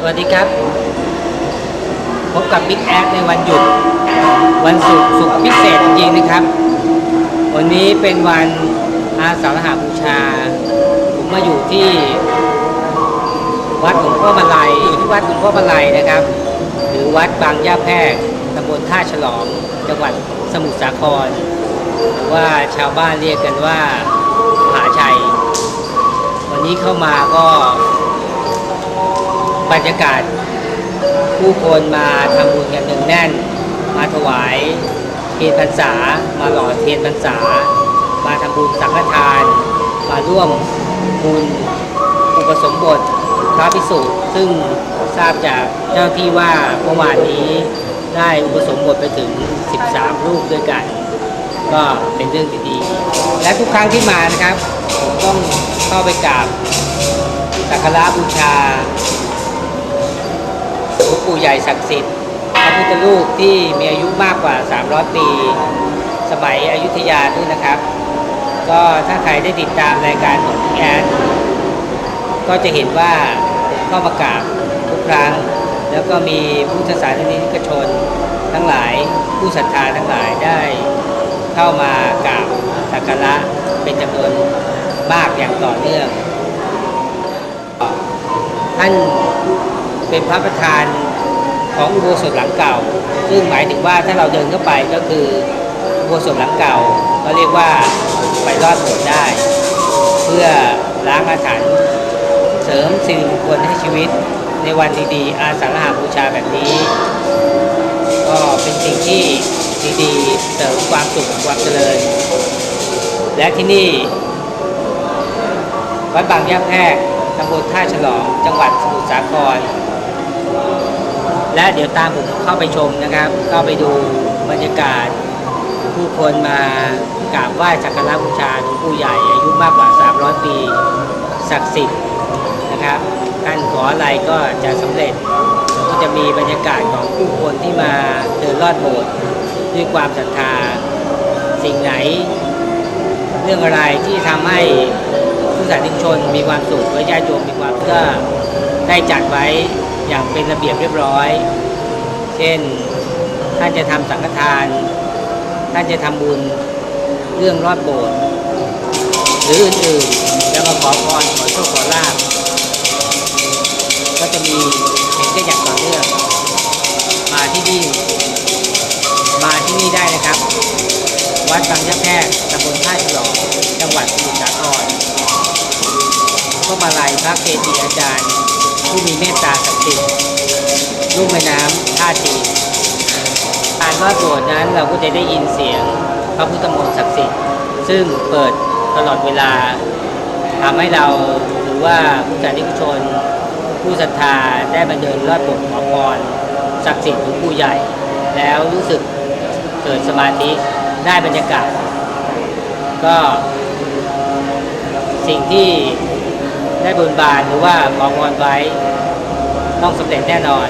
สวัสดีครับ พบกับบิ๊กแอดในวันหยุด วันศุกร์ศุกร์พิเศษจริงๆนะครับ วันนี้เป็นวันอาสาฬหบูชา ผมมาอยู่ที่ วัดหลวงพ่อมาลัยอยู่ที่วัดหลวงพ่อมาลัยนะครับ หรือวัดบางย่าแพรกตำบลท่าฉลองจังหวัดสมุทรสาคร หรือว่าชาวบ้านเรียกกันว่ามหาชัย วันนี้เข้ามาก็ บรรยากาศ ผู้คนมาทำบุญกันหนึ่งแน่น มาถวายเทียนพรรษา มาหล่อเทียนพรรษา มาทำบุญสังฆทาน มาร่วมบุญอุปสมบทพระภิกษุซึ่งทราบจากเจ้าที่ว่าเมื่อวานนี้ได้อุปสมบทไปถึง 13 รูปด้วยกัน ก็เป็นเรื่องดีๆ และทุกครั้งที่มานะครับ ผมต้องเข้าไปกราบสักการะบูชา ลวงปู่ใหญ่ศักดิ์สิทธิ์พระพุทธรูปที่มีอายุมากกว่า 300 ปี สมัยอยุธยาด้วยนะครับ ก็ถ้าใครได้ติดตามรายการของพี่แอนก็จะเห็นว่าเข้ามากราบทุกครั้ง แล้วก็มีพุทธศาสนิกชนทั้งหลายผู้ศรัทธาทั้งหลายได้เข้ามากราบสักการะเป็นจำนวนมากอย่างต่อเนื่องท่าน เป็นพระประธานของอุโบสถหลังเก่า ซึ่งหมายถึงว่าถ้าเราเดินเข้าไปก็คืออุโบสถหลังเก่า ก็เรียกว่าไปรอดโบสถ์ได้ เพื่อล้างอาถรรพ์เสริมสิริมงคลให้ชีวิตในวันดีๆ อาสาฬหบูชาแบบนี้ ก็เป็นสิ่งที่ดีๆเสริมความสุขความเจริญ และที่นี่วัดบางย่แพรกตำบลท่าฉลอง จังหวัดสมุทรสาคร และเดี๋ยวตามผมเข้าไปชมนะครับเข้าไปดูบรรยากาศ ผู้คนมากราบไหว้สักการะบูชาหลวงปู่ใหญ่อายุมากกว่า 300 ปีศักดิ์สิทธิ์นะครับท่านขออะไรก็จะสำเร็จก็จะมีบรรยากาศของผู้คนที่มาเดินลอดโบสถ์ด้วยความศรัทธาสิ่งไหน เรื่องอะไรที่ทำให้ผู้สาธารณชนมีความสุขและญาติโยมมีความก็ได้จัดไว้ อย่างเป็นระเบียบเรียบร้อย เช่น ท่านจะทำสังฆทาน ท่านจะทำบุญเรื่องรอดโบสถ์หรืออื่นๆจะมาขอพรขอโชคขอลาบก็จะมีเห็นได้อย่างต่อเนื่องมาที่นี่มาที่นี่ได้นะครับ วัดบางยะแพรกตำบลท่าฉลองจังหวัดสมุทรสาครก็มาลัยพระเกจิอาจารย์ ผู้มีเมตตาศักดิ์สิทธิ์ลูกแม่น้ำท่าจีการรอดโบสถ์นั้นเราก็จะได้ยินเสียงพระพุทธมนต์ศักดิ์สิทธิ์ซึ่งเปิดตลอดเวลาทำให้เราหรือว่าผู้สาธารณชน ผู้ศรัทธาได้มาเดินรอดโบสถ์ขอพรศักดิ์สิทธิ์ของผู้ใหญ่ แล้วรู้สึกเกิดสมาธิได้บรรยากาศ ก็สิ่งที่ ได้บุญบานหรือว่าของอนไว้ ต้องสำเร็จแน่นอน